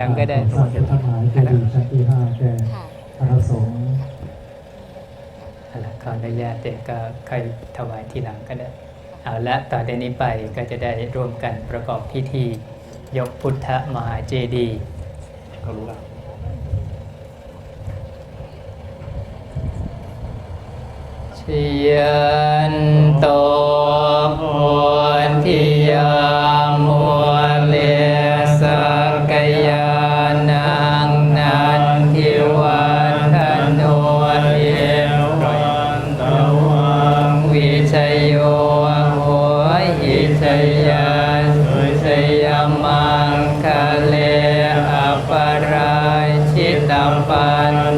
แก็ได้สร้างท่านหมายเจดีชั้นที่ห้าแก่พระสงฆ์ขออนุญาตเด็กก็ค่อยถวายทีหลังก็ได้ เอาละต่อจากนี้ไปก็จะได้ร่วมกันประกอบพิธี ยกพุทธมหาเจดีย์เขรู้แล้วเชีย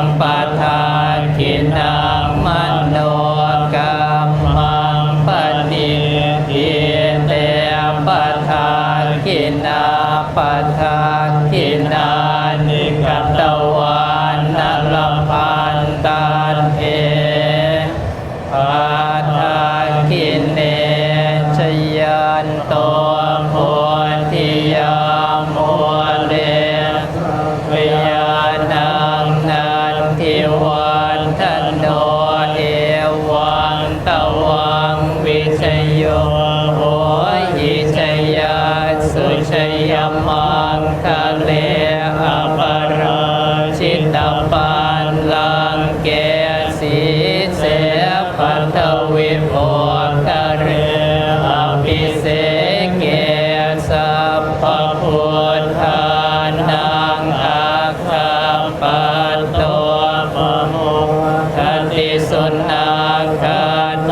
sampai ปัตวิโภตเรอภิเสเกสัพพพุทธานังอาคาปตัวมโมคติสุนาคา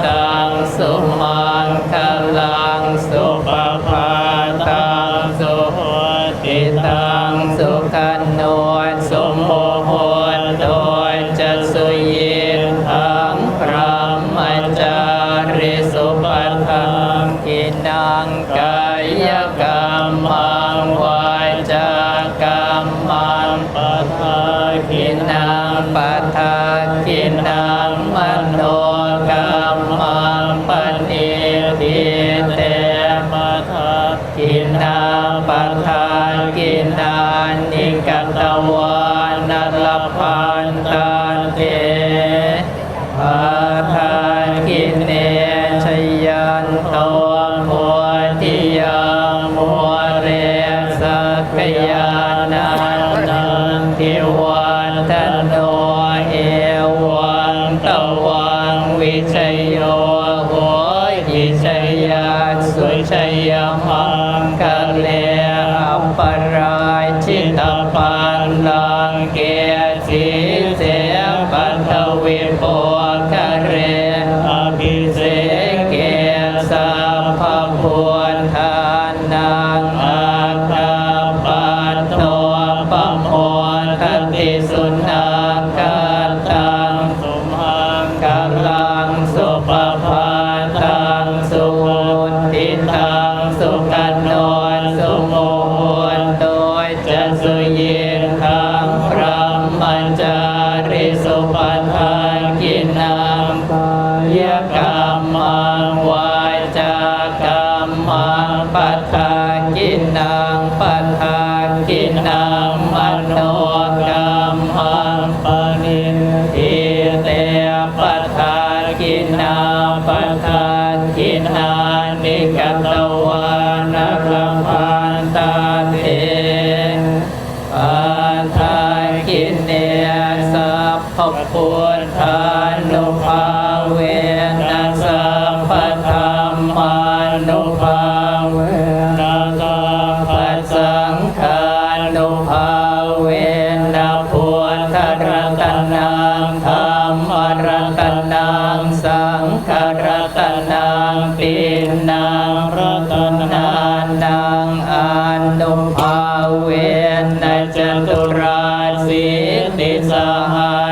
ตังสมา มังกะเล ขปุณทานุภาเวนัสพัทธามานุภาเวนัสพัสังคานุภาเวนัพุทธรัตนังธรรมรัตนังสังฆรัตนังปินังรัตนานังอานุภาเวนัจตุราสิติสหา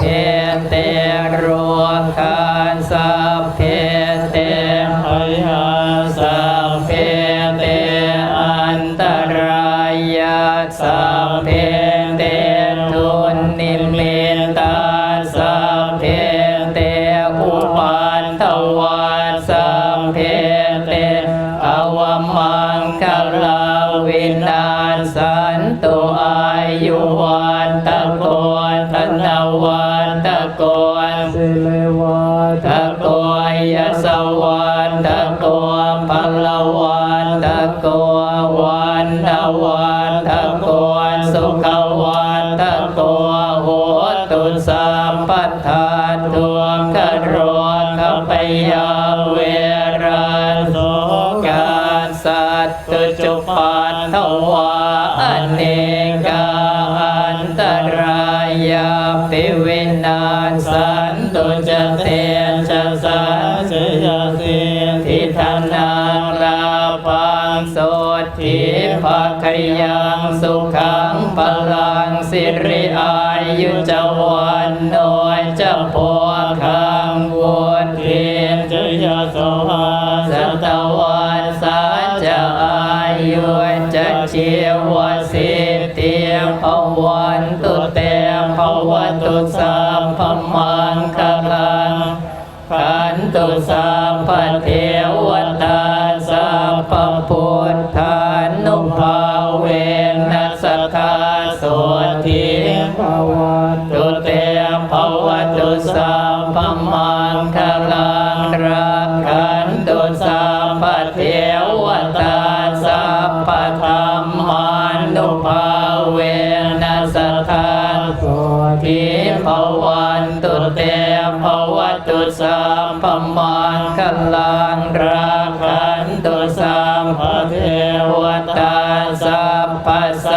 เทเตโกัน วัตตะโกยสวันตะโกพลวันตะโกวันตะวันตะโกสุขวันตะโกโหตุสัมปัฏฐานทวงกโรคปยาเว ยเสทิทานังลาปังโสทิภัคยังสุขังพลังสิริอายุจวันโนยจะพอ ลังราคันตุสัมภเทวตาสัพพส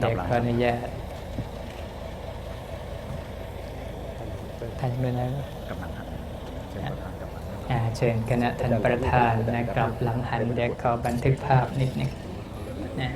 เด็กขออนุญาตท่านด้วยนะกำลังหันเชิญประธานกำลังหันอ่าเชิญคณะท่านประธานนะครับหลังหันเด็กขอบันทึกภาพนิดหนึงนะ